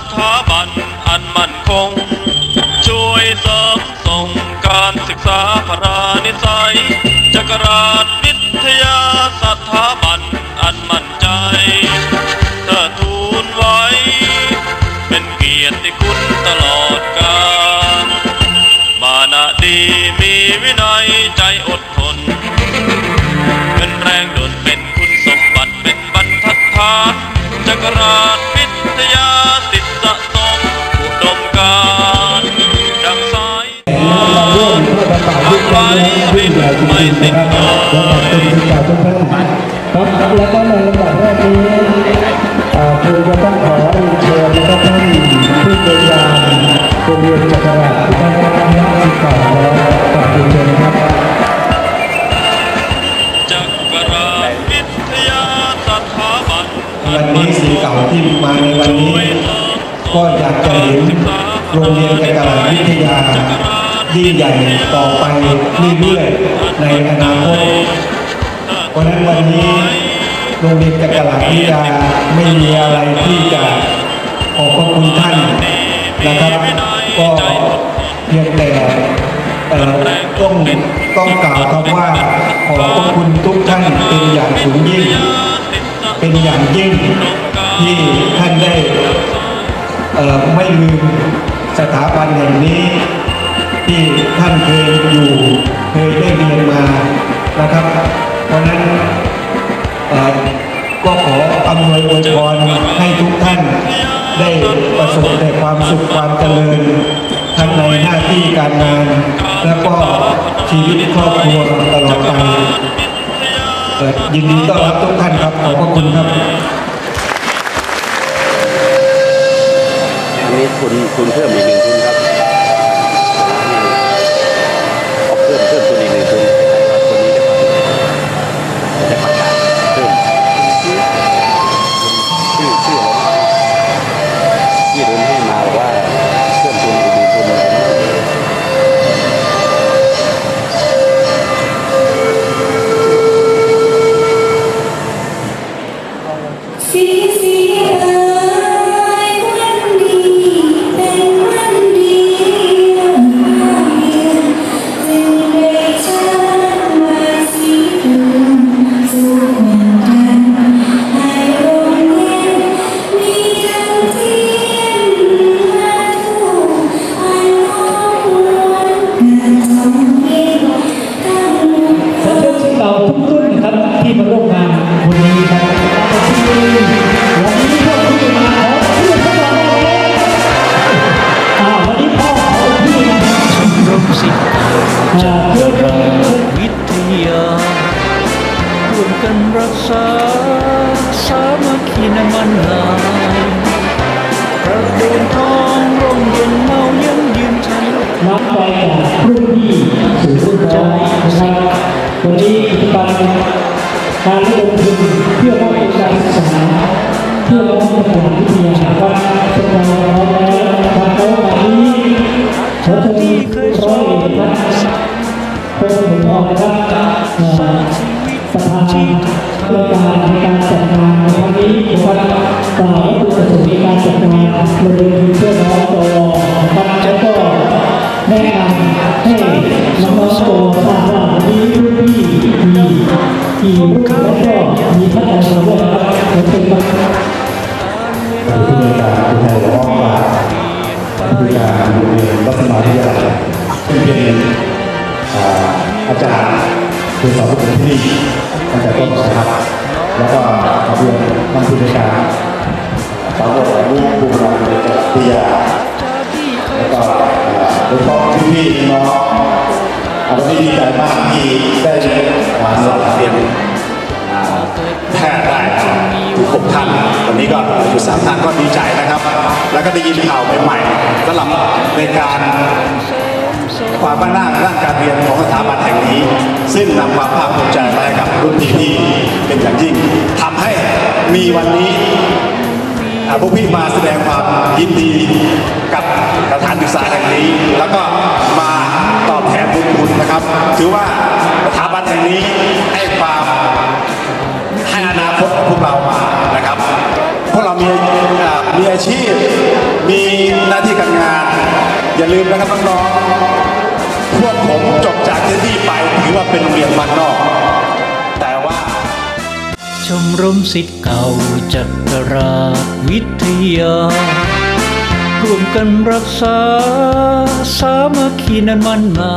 สถาบันอันมั่นคง ช่วยเสริมส่งการศึกษาพรานิสัยจักราชวิทยาสถาบันอันมั่นใจเธอทูลไว้ เป็นเกียรติคุณตลอดกาลมานะดีมีวินัย งใหญ่จริงๆนะครับและขอบคุณผู้ชมทุกท่านครับแล้วก็ในลำดับแรกนี้อ่าคือจะต้องขอเรียนเชิญนะครับท่านผู้บริการโรงเรียนจักรวรรดิท่านคณะสิทธิ์เก่าแล้วกับเรียนเชิญครับจักราวิทยาสถาบันวันนี้สีเก่าที่มาในวันนี้ ก็อยากจะเห็นโรงเรียนจักรราชวิทยา ยิ่งใหญ่ต่อไปเรื่อยๆในอนาคตเพราะนั้นวันนี้โรงเรียนจักรราชวิทยาไม่มีอะไรที่จะขอบพระคุณท่านนะครับ ก็เพียงแต่ต้องต้องกล่าวคำว่าขอบพระคุณทุกท่านเป็นอย่างสูงยิ่ง เป็นอย่างยิ่งที่ท่านได้ไม่ลืมสถาบันแห่งนี้ ที่ท่านเคยอยู่เคยได้เรียนมานะครับ เพราะนั้นก็ขออำนวยอวยพรให้ทุกท่านได้ประสบแต่ความสุขความเจริญ ทั้งในหน้าที่การงาน แล้วก็ชีวิตครอบครัวตลอดไปยินดีต้อนรับทุกท่านครับ ขอบพระคุณครับอันนี้ทุนทุนเพิ่มอีกหนึ่งทุนครับ อ่าเพื่อนเพื่อนวิทยาร่วมกันรักษา สามัคคีน้ำมันลายประเด็นทองร่มเย็นเมายังยืนชันน้ำไปจากรุ่นพี่สู่รุ่นน้องนะครับวันนี้กิจกรการลงทุนเพื่อมอบทุนการ นะครับเอ่อประธานเรื่อการในการจัดงานในครั้งนี้นะครับกล่าวว่าคือประสบการจัดงานโรงเรียเพื่อน้องตนะครับแล้วก็แนะนำให้น้องๆโตทราบว่าวันนี้รุ่นพี่มีกี่รุ่น ตั้งแต่ต้นนะครับ แล้วก็ขอบคุณท่านผู้บริการสาวกลูกผู้บริการโรงเรียนวิยาแล้วก็โดยเฉพาะพี่ๆน้องๆอ่าวันนี้ดีใจมากที่ได้มาสอนเรียนแพทย์ได้ทุกหกท่านวันนี้ก็อยู่สามท่านก็ดีใจนะครับ แล้วก็ได้ยินข่าวใหม่ๆสำหรับในการ ความมั่นร่างร่างการเรียนของสถาบันแห่งนี้ ซึ่งนำความภาคภูมิใจมาให้กับรุ่นพี่ที่เป็นอย่างยิ่งทำให้มีวันนี้พวกพี่มาแสดงความยินดีกับสถานศึกษาแห่งนี้ แล้วก็มาตอบแทนบุญคุณนะครับ ถือว่าสถาบันแห่งนี้ให้ความให้อนาคตขอพวกเรามานะครับ พวกเรามีมีอาชีพ มีหน้าที่การงาน อย่าลืมนะครับน้อง จบจากที่ไปถือว่าเป็นโรงเรียนบ้านนอก แต่ว่า ชมรมสิทธิ์เก่าจักราชวิทยา ร่วมกันรักษา สามัคคีนั้นมันมา